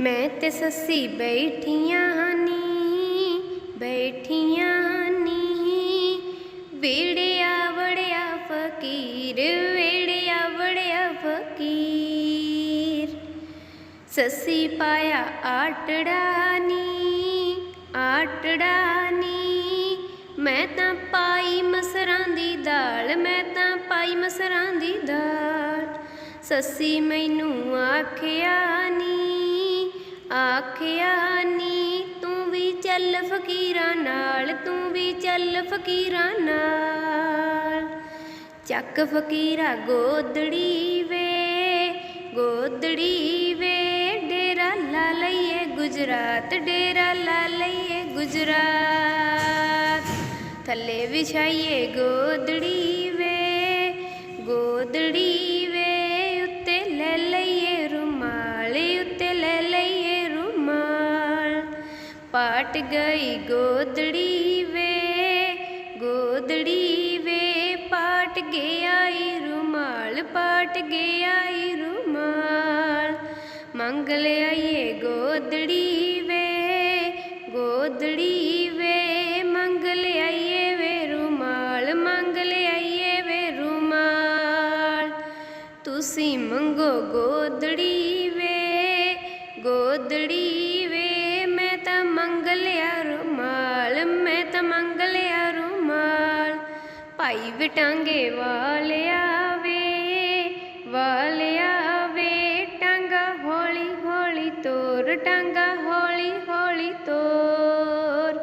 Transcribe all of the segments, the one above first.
ਮੈਂ ਤੇ ਸੱਸੀ ਬੈਠੀਆਂ ਨੀ ਬੈਠੀਆਂ ਨੀ। ਵੇੜਿਆ, ਵੜਿਆ ਫਕੀਰ, ਵੇੜਿਆ, ਵੜਿਆ ਫਕੀਰ। ਸੱਸੀ ਪਾਇਆ ਆਟੜਾ ਨੀ ਆਟੜਾ ਨੀ। ਮੈਂ ਤਾਂ ਪਾਈ ਮਸਰਾਂ ਦੀ ਦਾਲ, ਮੈਂ ਤਾਂ ਪਾਈ ਮਸਰਾਂ ਦੀ ਦਾਲ। ਸੱਸੀ ਮੈਨੂੰ ਆਖਿਆ ਨੀ ਆਖਿਆ, ਨੀ, ਤੂੰ ਵੀ ਚੱਲ ਫਕੀਰਾਂ ਨਾਲ, ਤੂੰ ਵੀ ਚੱਲ ਫਕੀਰਾਂ ਨਾਲ। ਚੱਕ ਫਕੀਰਾ ਗੋਦੜੀ ਵੇ ਗੋਦੜੀ ਵੇ ਡੇਰਾ ਲਾ ਲਈਏ ਗੁਜਰਾਤ ਡੇਰਾ ਲਾ ਲਈਏ ਗੁਜਰਾਤ। ਥੱਲੇ ਵਿਛਾਈਏ ਗੋਦੜੀ ਵੇ, ਗੋਦੜੀ ਪਾਟ ਗਈ ਗੋਦੜੀ ਵੇ ਗੋਦੜੀ ਵੇ ਪਾਟ ਗਿਆ ਈ ਰੁਮਾਲ, ਪਾਟ ਗਿਆ ਈ ਰੁਮਾਲ। ਮੰਗ ਮੰਗ ਲਿਆ ਰੁਮਾਲ ਭਾਈ ਵਟਾਂਗੇ ਵਾਲਿਆ ਵੇ ਵਾਲਿਆ ਵੇ ਟਾਂਗਾ ਹੌਲੀ ਹੌਲੀ ਤੋਰ, ਟਾਂਗਾ ਹੌਲੀ ਹੌਲੀ ਤੋਰ।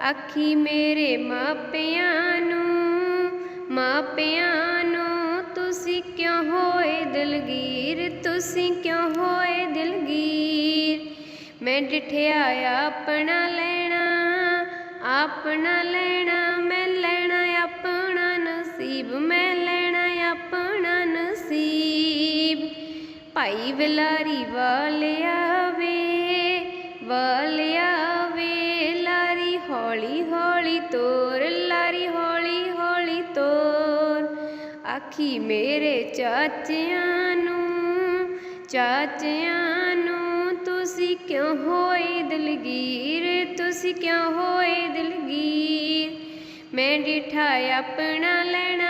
ਆਖੀ ਮੇਰੇ ਮਾਪਿਆਂ ਨੂੰ ਮਾਪਿਆਂ ਨੂੰ, ਤੁਸੀਂ ਕਿਉਂ ਹੋਏ ਦਿਲਗੀਰ, ਤੁਸੀਂ ਕਿਉਂ ਹੋਏ ਦਿਲਗੀਰ? ਮੈਂ ਡਿਠਿਆ ਆਪਣਾ ਲੈਣਾ ਆਪਣਾ ਲੈਣਾ, ਮੈਂ ਲੈਣਾ ਆਪਣਾ ਨਸੀਬ, ਮੈਂ ਲੈਣਾ ਆਪਣਾ ਨਸੀਬ। ਭਾਈ ਵਿਲਾਰੀ ਵਾਲਿਆ ਵੇ ਵਾਲਿਆ ਵੇ ਲਾਰੀ ਹੌਲੀ ਹੌਲੀ ਤੋਰ, ਲਾਰੀ ਹੌਲੀ ਹੌਲੀ ਤੋਰ। ਆਖੀ ਮੇਰੇ ਚਾਚਿਆਂ ਨੂੰ ਚਾਚਿਆਂ ਨੂੰ ਤੁਸੀਂ ਕਿਉਂ ਹੋਏ ਦਿਲਗੀ ਤੁਸੀਂ ਕਿਉਂ ਹੋਏ ਦਿਲਗੀਰ? ਮੈਂ ਡਿਠਾ ਆਪਣਾ ਲੈਣਾ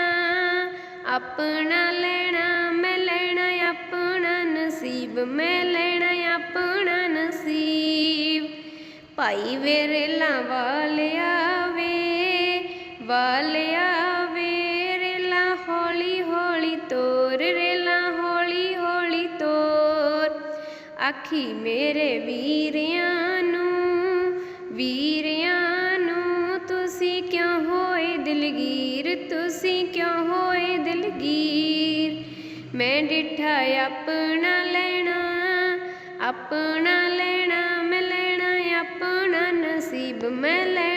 ਆਪਣਾ ਲੈਣਾ ਮੈਂ ਲੈਣਾ, ਆਪਣਾ ਨਸੀਬ ਮੈਂ ਲੈਣਾ, ਆਪਣਾ ਨਸੀਬ। ਭਾਈ ਵੇਰੇਲਾ ਵਾਲਿਆ ਵੇ ਵਾਲਿਆ ਵੇ ਰੇਲਾ ਹੌਲੀ ਹੌਲੀ ਤੋਰ, ਰੇਲਾ ਹੌਲੀ ਹੌਲੀ ਤੋਰ। ਆਖੀ ਮੇਰੇ ਵੀਰਿਆਂ ਵੀਰਿਆਂ ਨੂੰ ਤੁਸੀਂ ਕਿਉਂ ਹੋਏ ਦਿਲਗੀਰ? ਤੁਸੀਂ ਕਿਉਂ ਹੋਏ ਦਿਲਗੀਰ? ਮੈਂ ਡਿਠਾ ਆਪਣਾ ਲੈਣਾ ਆਪਣਾ ਲੈਣਾ ਮੈਂ ਲੈਣਾ, ਆਪਣਾ ਨਸੀਬ ਮੈਂ ਲੈਣਾ।